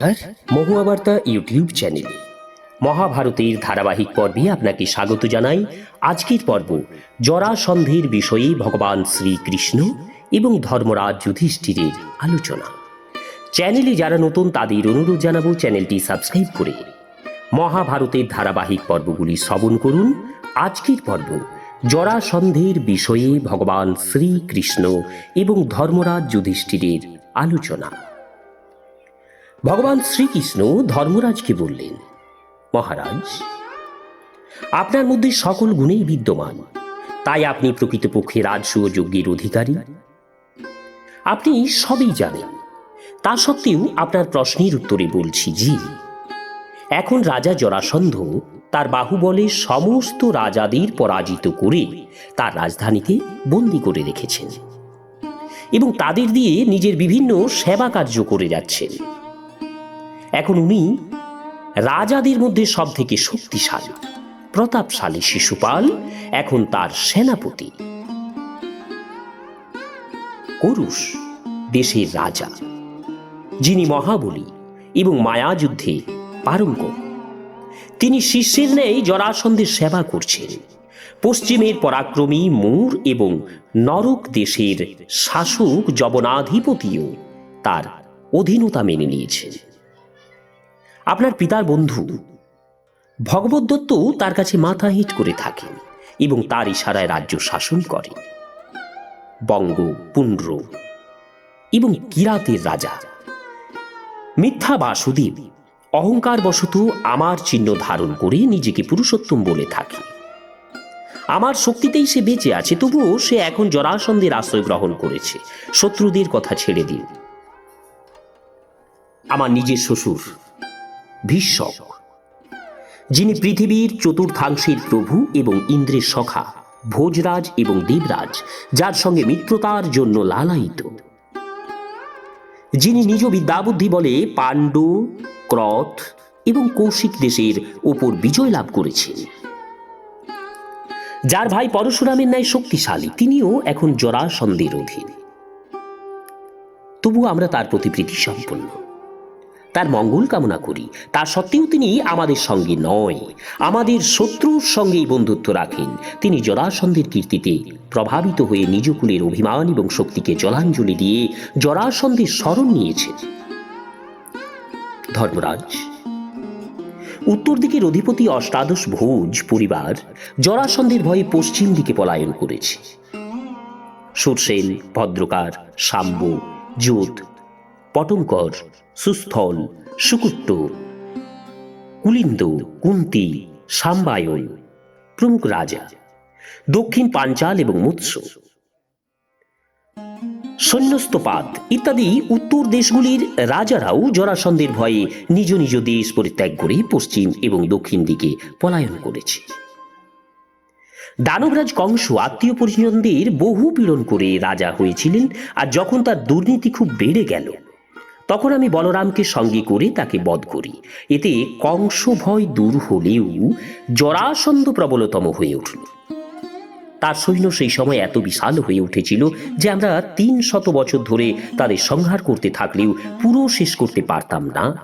আর মহুয়া বার্তা ইউটিউব চ্যানেলে। মহাভারতের ধারাবাহিক পর্বে আপনাকে স্বাগত জানাই। আজকের পর্ব জরাসন্ধের বিষয়ে ভগবান শ্রীকৃষ্ণ এবং ধর্মরাজ যুধিষ্ঠিরের আলোচনা। চ্যানেলে যারা নতুন, তাদের অনুরোধ জানাব চ্যানেলটি সাবস্ক্রাইব করে। মহাভারতের ধারাবাহিক পর্বগুলি শ্রবণ করুন। আজকের পর্ব জরাসন্ধের বিষয়ে ভগবান শ্রীকৃষ্ণ এবং ধর্মরাজ যুধিষ্ঠিরের আলোচনা। ভগবান শ্রীকৃষ্ণ ধর্মরাজকে বললেন, মহারাজ, আপনার মধ্যে সকল গুণেই বিদ্যমান। তাই আপনি প্রকৃতপক্ষে রাজস্ব যজ্ঞের অধিকারী। আপনি সবই জানেন। তা সত্ত্বেও আপনার প্রশ্নের উত্তরে বলছি জি এখন রাজা জরাসন্ধ তার বাহুবলে সমস্ত রাজাদের পরাজিত করে তার রাজধানীতে বন্দি করে রেখেছেন এবং তাদের দিয়ে নিজের বিভিন্ন সেবা কার্য করে যাচ্ছেন। এখন উনি রাজাদের মধ্যে সব থেকে শক্তিশালী, প্রতাপশালী শিশুপাল, এখন তার সেনাপতি। করুষ দেশের রাজা, যিনি মহাবলী এবং মায়াযুদ্ধে পারঙ্গম তিনি শিষ্যের ন্যায় জরাসন্ধের সেবা করছেন। পশ্চিমের পরাক্রমী মূর এবং নরক দেশের শাসক, জবনাধিপতিও তার অধীনতা মেনে নিয়েছেন। আপনার পিতার বন্ধু। ভগবত দত্ত তার কাছে মাথা হিট করে থাকেন এবং তার ইশারায় রাজ্য শাসন করে বঙ্গ, পুন্ড্র এবং কিরাতের রাজা। মিথ্যা বাসুদেব অহংকার বশত আমার চিহ্ন ধারণ করে নিজেকে পুরুষোত্তম বলে থাকে আমার শক্তিতেই সে বেঁচে আছে, তবুও সে এখন জরাসন্ধের আশ্রয় গ্রহণ করেছে। শত্রুদের কথা ছেড়ে দিন। আমার নিজের শ্বশুর ভীষ্মক যিনি পৃথিবীর চতুর্থাংশের প্রভু এবং ইন্দ্রের সখা, ভোজরাজ এবং দেবরাজ, যার সঙ্গে মিত্রতার জন্য লালায়িত। যিনি নিজ বিদ্যাবুদ্ধি বলে পাণ্ডু ক্রথ এবং কৌশিক দেশের ওপর বিজয় লাভ করেছেন। যার ভাই পরশুরামের ন্যায় শক্তিশালী, তিনিও এখন জরাসন্ধের অধীন। তবু আমরা তার প্রতি প্রীতি সম্পন্ন তার মঙ্গল কামনা করি। তা সত্ত্বেও তিনি আমাদের সঙ্গে নয়। আমাদের শত্রুর সঙ্গেই বন্ধুত্ব রাখেন। তিনি জরাসন্ধের কীর্তিতে প্রভাবিত হয়ে নিজ কুলের অভিমান এবং শক্তিকে জলাঞ্জলি দিয়ে জরাসন্ধের স্মরণ নিয়েছেন। ধর্মরাজ, উত্তর দিকের অধিপতি অষ্টাদশ ভোজ পরিবার জরাসন্ধের ভয়ে পশ্চিম দিকে পলায়ন করেছে। সুরসেন, ভদ্রকার, শাম্ব জোত পটঙ্কর, সুস্থল, সুকুট্ট, কুলিন্দ, কুন্তি, সাম্বায়ন প্রমুখ রাজা দক্ষিণ পাঞ্চাল এবং মৎস্য। সৈন্যস্তপাত ইত্যাদি উত্তর দেশগুলির রাজারাও জরাসন্ধের ভয়ে নিজ নিজ দেশ পরিত্যাগ করে পশ্চিম এবং দক্ষিণ দিকে পলায়ন করেছে। দানবরাজ কংস আত্মীয় পরিজনদের বহু পীড়ন করে রাজা হয়েছিলেন আর যখন তার দুর্নীতি খুব বেড়ে গেল তখন আমি বলরামকে সঙ্গে করে, তাকে বধ করি। এতে কংস ভয় দূর হলেও জরাসন্ধ প্রবলতম হয়ে উঠল। তার সৈন্য সেই সময় এত বিশাল হয়ে উঠেছিল যে আমরা তিন শত বছর ধরে তাদের সংহার করতে থাকলেও পুরো শেষ করতে পারতাম না।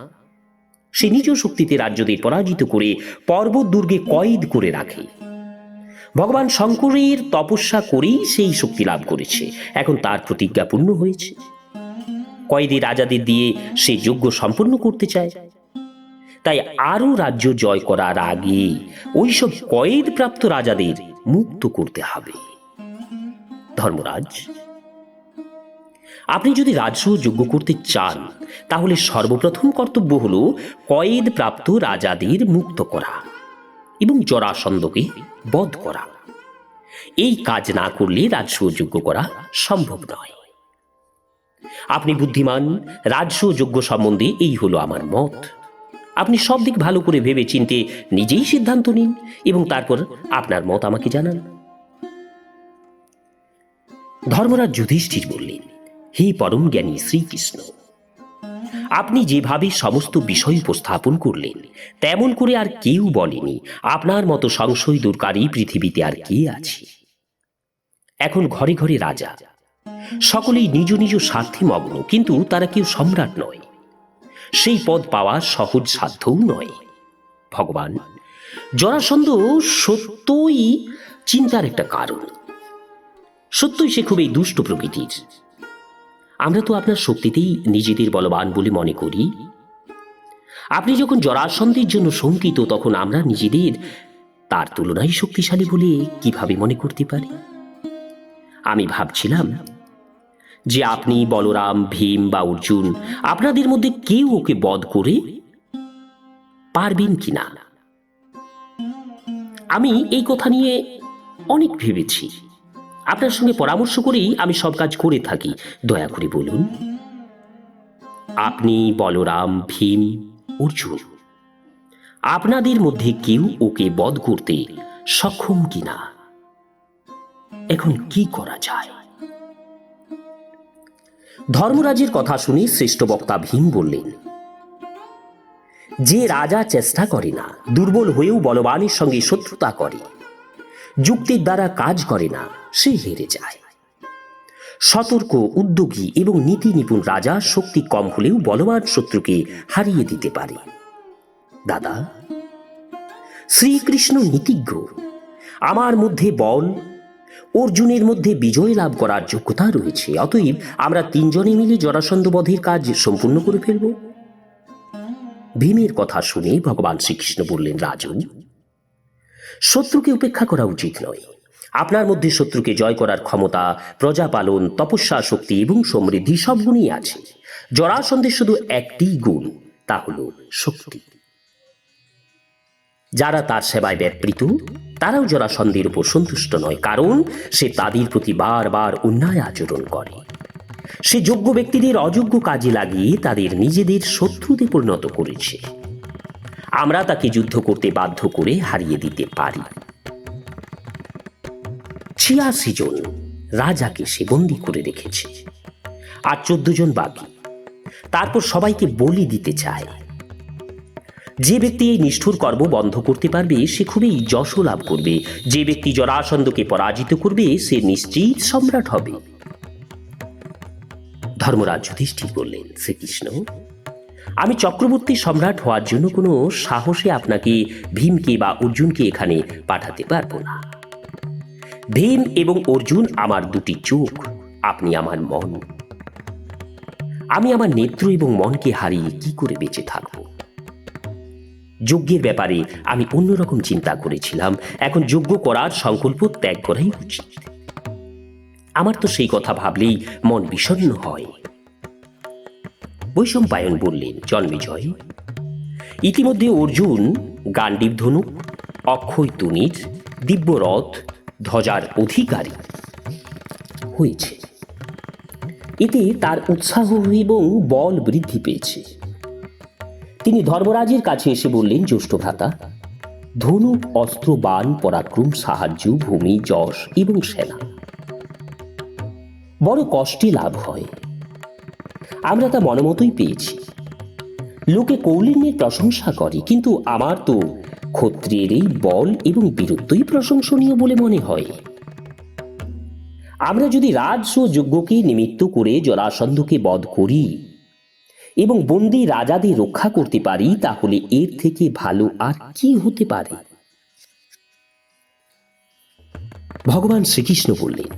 সে নিজ শক্তিতে রাজ্যদের পরাজিত করে পর্বত দুর্গে কয়েদ করে রাখে। ভগবান শঙ্করের তপস্যা করেই সেই শক্তি লাভ করেছে। এখন তার প্রতিজ্ঞা পূর্ণ হয়েছে। কয়েদি রাজাদের দিয়ে সে যজ্ঞ সম্পন্ন করতে চায়। তাই আরও রাজ্য জয় করার আগে ওইসব কয়েদ প্রাপ্ত রাজাদের মুক্ত করতে হবে। ধর্মরাজ, আপনি যদি রাজস্ব যোগ্য করতে চান, তাহলে সর্বপ্রথম কর্তব্য হল কয়েদ প্রাপ্ত রাজাদের মুক্ত করা এবং জরাসন্ধকে বধ করা। এই কাজ না করলে রাজস্ব যোগ্য করা সম্ভব নয়। আপনি বুদ্ধিমান রাজস্ব যোগ্য সম্বন্ধে এই হলো আমার মত। আপনি সব দিক ভালো করে ভেবে চিনতে নিজেই সিদ্ধান্ত নিন এবং তারপর আপনার মত আমাকে জানান। ধর্মরাজ যুধিষ্ঠির বললেন, হে পরম জ্ঞানী শ্রীকৃষ্ণ, আপনি যেভাবে সমস্ত বিষয় উপস্থাপন করলেন, তেমন করে আর কেউ বলেনি, আপনার মতো সংশয় দূরকারী পৃথিবীতে আর কে আছে? এখন ঘরে ঘরে রাজা সকলেই নিজ নিজ স্বার্থে মগ্ন, কিন্তু তারা কেউ সম্রাট নয়। সেই পদ পাওয়া সহজ সাধ্যও নয়। ভগবান, জরাসন্ধ সত্যই চিন্তার একটা কারণ। সত্যই সে খুবই দুষ্ট প্রকৃতির। আমরা তো আপনার শক্তিতেই নিজেদের বলবান বলে মনে করি। আপনি যখন জরাসন্ধের জন্য শঙ্কিত, তখন আমরা নিজেদের তার তুলনায় শক্তিশালী বলে কীভাবে মনে করতে পারি? আমি ভাবছিলাম যে আপনি বলরাম, ভীম বা অর্জুন, আপনাদের মধ্যে কেউ ওকে বধ করে পারবেন কি না আমি এই কথা নিয়ে অনেক ভেবেছি। আপনার সঙ্গে পরামর্শ করেই আমি সব কাজ করে থাকি। দয়া করে বলুন। আপনি বলরাম, ভীম, অর্জুন, আপনাদের মধ্যে কেউ ওকে বধ করতে সক্ষম কিনা? এখন কি করা যায়? ধর্মরাজের কথা শুনে শ্রেষ্ঠ বক্তা ভীম বললেন, যে রাজা চেষ্টা করে না, দুর্বল হয়েও বলবানের সঙ্গে শত্রুতা করে, যুক্তির দ্বারা কাজ করে না, সে হেরে যায়। সতর্ক, উদ্যোগী এবং নীতি নিপুণ রাজা শক্তি কম হলেও বলবান শত্রুকে হারিয়ে দিতে পারে। দাদা, শ্রীকৃষ্ণ নীতিজ্ঞ, আমার মধ্যে বল অর্জুনের মধ্যে বিজয় লাভ করার যোগ্যতা রয়েছে। অতএব আমরা তিনজনে মিলে জরাসন্ধ বধের কাজ সম্পূর্ণ করে ফেলব। ভীমের কথা শুনে ভগবান শ্রীকৃষ্ণ বললেন রাজু শত্রুকে উপেক্ষা করা উচিত নয়। আপনার মধ্যে শত্রুকে জয় করার ক্ষমতা, প্রজাপালন, তপস্যা শক্তি এবং সমৃদ্ধি সব গুণই আছে। জরাসন্ধের শুধু একটি গুণ, তা হল শক্তি। যারা তার সেবায় ব্যাপৃত তারাও জরাসন্ধের উপর সন্তুষ্ট নয়, কারণ সে তাদের প্রতি বারবার অন্যায় আচরণ করে। সে যোগ্য ব্যক্তিদের অযোগ্য কাজে লাগিয়ে তাদের নিজেদের শত্রুতে পরিণত করেছে। আমরা তাকে যুদ্ধ করতে বাধ্য করে হারিয়ে দিতে পারি। ছিয়াশি জন রাজাকে সে বন্দি করে রেখেছে। আর চোদ্দ জন বাকি। তারপর সবাইকে বলি দিতে চায়। যে ব্যক্তি এই নিষ্ঠুর কর্ম বন্ধ করতে পারবে, সে খুবই যশ লাভ করবে। যে ব্যক্তি জরাসন্ধকে পরাজিত করবে, সে নিশ্চিত সম্রাট হবে। ধর্মরাজ যুধিষ্ঠির বললেন, শ্রীকৃষ্ণ, আমি চক্রবর্তী সম্রাট হওয়ার জন্য কোনো সাহসে আপনাকে, ভীমকে বা অর্জুনকে এখানে পাঠাতে পারব না। ভীম এবং অর্জুন আমার দুটি চোখ, আপনি আমার মন। আমি আমার নেত্র এবং মনকে হারিয়ে কি করে বেঁচে থাকব? যজ্ঞের ব্যাপারে আমি অন্যরকম চিন্তা করেছিলাম। এখন যজ্ঞ করার সংকল্প ত্যাগ করাই উচিত। আমার তো সেই কথা ভাবলেই মন বিষণ্ণ হয়। বৈষম্পায়ন বললেন জন্মেজয় ইতিমধ্যে অর্জুন গান্ডীব ধনুক অক্ষয় তুনির দিব্যরথ ধ্বজার অধিকারী হয়েছে। এতে তার উৎসাহ এবং বল বৃদ্ধি পেয়েছে। তিনি ধর্মরাজের কাছে এসে বললেন, জ্যৈষ্ঠ ভ্রাতা, ধনুক, অস্ত্র বান পরাক্রম, সাহায্য, ভূমি, যশ এবং সেনা, বড় কষ্টে লাভ হয়। আমরা তা মনোমতোই পেয়েছি। লোকে কৌলিন্যের প্রশংসা করে, কিন্তু আমার তো ক্ষত্রিয়ের এই বল এবং বীরত্বই প্রশংসনীয় বলে মনে হয়। আমরা যদি রাজ ও যজ্ঞকে নিমিত্ত করে জরাসন্ধকে বধ করি এবং বন্দি রাজাদের রক্ষা করতে পারি, তাহলে এর থেকে ভালো আর কি হতে পারে? ভগবান শ্রীকৃষ্ণ বললেন,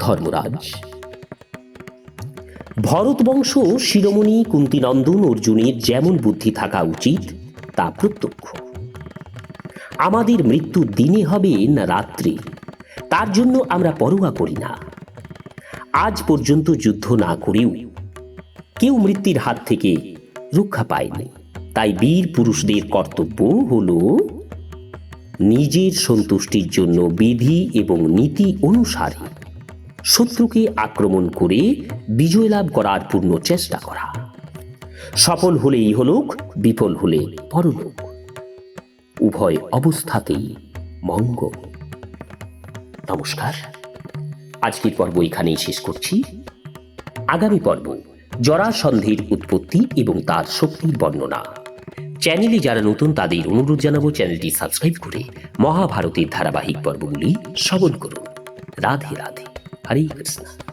ধর্মরাজ, ভরত বংশ শিরোমণি, কুন্তিনন্দন, অর্জুনের যেমন বুদ্ধি থাকা উচিত, তা প্রত্যক্ষ। আমাদের মৃত্যু দিনে হবে না রাত্রে, তার জন্য আমরা পরোয়া করি না। আজ পর্যন্ত যুদ্ধ না করেও কেউ মৃত্যুর হাত থেকে রক্ষা পায়নি। তাই বীর পুরুষদের কর্তব্য হল নিজের সন্তুষ্টির জন্য বিধি এবং নীতি অনুসারে শত্রুকে আক্রমণ করে বিজয় লাভ করার পূর্ণ চেষ্টা করা। সফল হলে ইহলোক বিফল হলে পরলোক। উভয় অবস্থাতেই মঙ্গল। নমস্কার। আজকের পর্ব এখানেই শেষ করছি। আগামী পর্ব জরাসন্ধের উৎপত্তি এবং তার শক্তির বর্ণনা। চ্যানেলে যারা নতুন, তাদের অনুরোধ জানাব চ্যানেলটি সাবস্ক্রাইব করে মহাভারতের ধারাবাহিক পর্বগুলি শ্রবণ করুন। রাধে রাধে। হরে কৃষ্ণ।